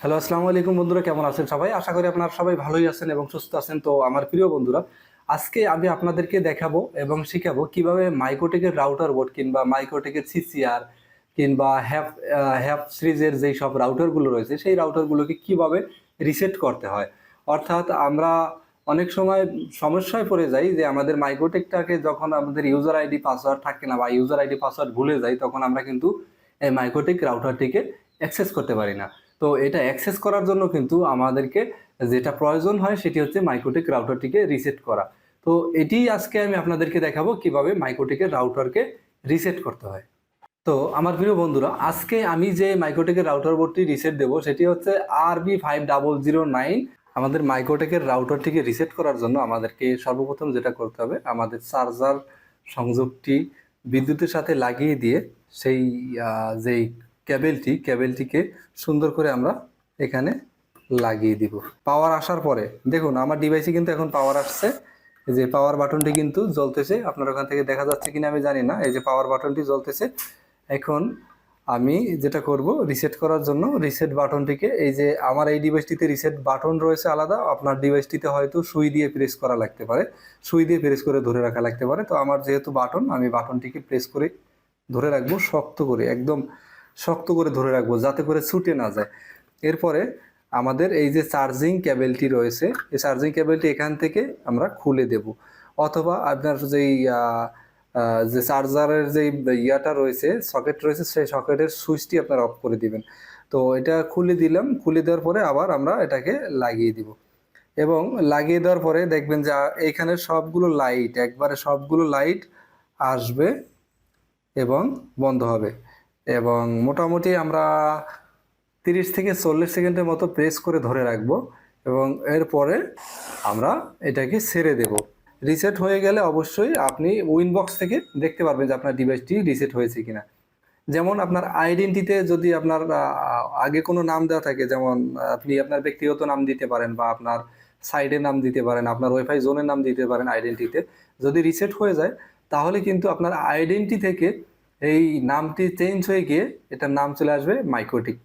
Hello, আসসালামু আলাইকুম বন্ধুরা, কেমন আছেন সবাই? আশা করি আপনারা সবাই ভালোই আছেন এবং সুস্থ আছেন। তো আমার প্রিয় বন্ধুরা, আজকে আমি আপনাদেরকে দেখাবো এবং শিখাবো কীভাবে মাইক্রোটেকের রাউটার বোর্ড কিংবা মাইক্রোটেকের সিসিআর কিংবা হ্যাপ হ্যাপ সিরিজের যেই সব রাউটারগুলো রয়েছে, সেই রাউটারগুলোকে কীভাবে রিসেট করতে হয়। অর্থাৎ আমরা অনেক সময় সমস্যায় পড়ে যাই যে আমাদের মাইক্রোটেকটাকে যখন আমাদের ইউজার আইডি পাসওয়ার্ড থাকে না বা ইউজার আইডি পাসওয়ার্ড ভুলে যাই, তখন আমরা কিন্তু এই মাইক্রোটেক রাউটারটিকে অ্যাক্সেস করতে পারি না। তো এটা অ্যাক্সেস করার জন্য কিন্তু আমাদেরকে যেটা প্রয়োজন হয় সেটি হচ্ছে মাইক্রোটেক রাউটারটিকে রিসেট করা। তো এটি আজকে আমি আপনাদেরকে দেখাবো কীভাবে মাইক্রোটেকের রাউটারকে রিসেট করতে হয়। তো আমার প্রিয় বন্ধুরা, আজকে আমি যে মাইক্রোটেকের রাউটার বোর্ডটি রিসেট দেবো সেটি হচ্ছে R B five double zero nine আমাদের মাইক্রোটেকের রাউটারটিকে রিসেট করার জন্য আমাদেরকে সর্বপ্রথম যেটা করতে হবে, আমাদের চার্জার সংযোগটি বিদ্যুতের সাথে লাগিয়ে দিয়ে সেই যেই কেবেলটি ক্যাবেলটিকে সুন্দর করে আমরা এখানে লাগিয়ে দিব। পাওয়ার আসার পরে, দেখুন, আমার ডিভাইসে কিন্তু এখন পাওয়ার আসছে। যে পাওয়ার বাটনটি কিন্তু জ্বলতেছে। আপনার ওখান থেকে দেখা যাচ্ছে কিনা আমি জানি না। এই যে পাওয়ার বাটনটি জ্বলতেছে। এখন আমি যেটা করব রিসেট করার জন্য রিসেট বাটনটিকে এই যে আমার এই ডিভাইসটিতে রিসেট বাটন রয়েছে আলাদা, আপনার ডিভাইসটিতে হয়তো সুই দিয়ে প্রেস করা লাগতে পারে। সুই দিয়ে প্রেস করে ধরে রাখা লাগতে পারে। তো আমার যেহেতু বাটন আমি বাটনটিকে প্রেস করে ধরে রাখব, শক্ত করে, একদম শক্ত করে ধরে রাখব যাতে করে ছুটে না যায়। এরপরে আমাদের এই যে চার্জিং কেবেলটি রয়েছে, এই চার্জিং কেবেলটি এখান থেকে আমরা খুলে দেব। অথবা আপনার যেই যে চার্জারের যে ইয়াটা রয়েছে সকেট রয়েছে, সেই সকেটের সুইচটি আপনারা অফ করে দিবেন। তো এটা খুলে দিলাম, খুলে দেওয়ার পরে আবার আমরা এটাকে লাগিয়ে দিব। এবং লাগিয়ে দেওয়ার পরে দেখবেন যে এইখানে সবগুলো লাইট একবারে সবগুলো লাইট আসবে এবং বন্ধ হবে। এবং মোটামুটি আমরা তিরিশ থেকে চল্লিশ সেকেন্ডের মতো প্রেস করে ধরে রাখব এবং এরপরে আমরা এটাকে ছেড়ে দেব। রিসেট হয়ে গেলে অবশ্যই আপনি উইনবক্স থেকে দেখতে পারবেন যে আপনার ডিভাইসটি রিসেট হয়েছে কিনা। যেমন আপনার আইডেন্টিতে যদি আপনার আগে কোনো নাম দেওয়া থাকে, যেমন আপনি আপনার ব্যক্তিগত নাম দিতে পারেন বা আপনার সাইডের নাম দিতে পারেন, আপনার ওয়াইফাই জোনের নাম দিতে পারেন আইডেন্টিতে যদি রিসেট হয়ে যায়, তাহলে কিন্তু আপনার আইডেন্টি থেকে এই নামটি চেঞ্জ হয়ে গিয়ে এটার নাম চলে আসবে মাইক্রোটিক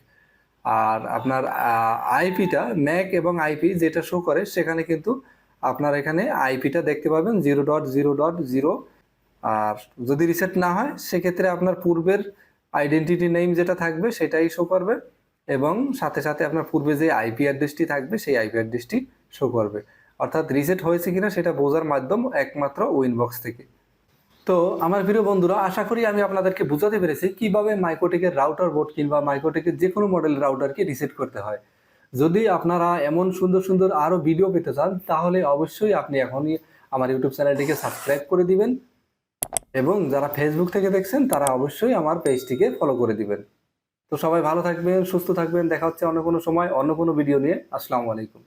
আর আপনার আইপিটা ম্যাক এবং আইপি যেটা শো করে সেখানে কিন্তু আপনার এখানে আইপিটা দেখতে পাবেন zero dot zero dot zero আর যদি রিসেট না হয়, সেক্ষেত্রে আপনার পূর্বের আইডেন্টিটি নেম যেটা থাকবে সেটাই শো করবে এবং সাথে সাথে আপনার পূর্বে যে আইপি অ্যাড্রেসটি থাকবে সেই আইপি অ্যাড্রেসটি শো করবে। অর্থাৎ রিসেট হয়েছে কিনা সেটা বোঝার মাধ্যম একমাত্র উইনবক্স থেকে। তো আমার প্রিয় বন্ধুরা, আশা করি আমি আপনাদেরকে বুঝাতে পেরেছি কীভাবে মাইক্রোটেকের রাউটার বোর্ড কিংবা মাইক্রোটেকের যে কোনো মডেলের রাউটারকে রিসেট করতে হয়। যদি আপনারা এমন সুন্দর সুন্দর আরও ভিডিও পেতে চান, তাহলে অবশ্যই আপনি এখনই আমার ইউটিউব চ্যানেলটিকে সাবস্ক্রাইব করে দিবেন এবং যারা ফেসবুক থেকে দেখছেন, তারা অবশ্যই আমার পেজটিকে ফলো করে দিবেন। তো সবাই ভালো থাকবেন, সুস্থ থাকবেন, দেখা হচ্ছে অন্য কোনো সময়, অন্য কোনো ভিডিও নিয়ে। আসসালামু আলাইকুম।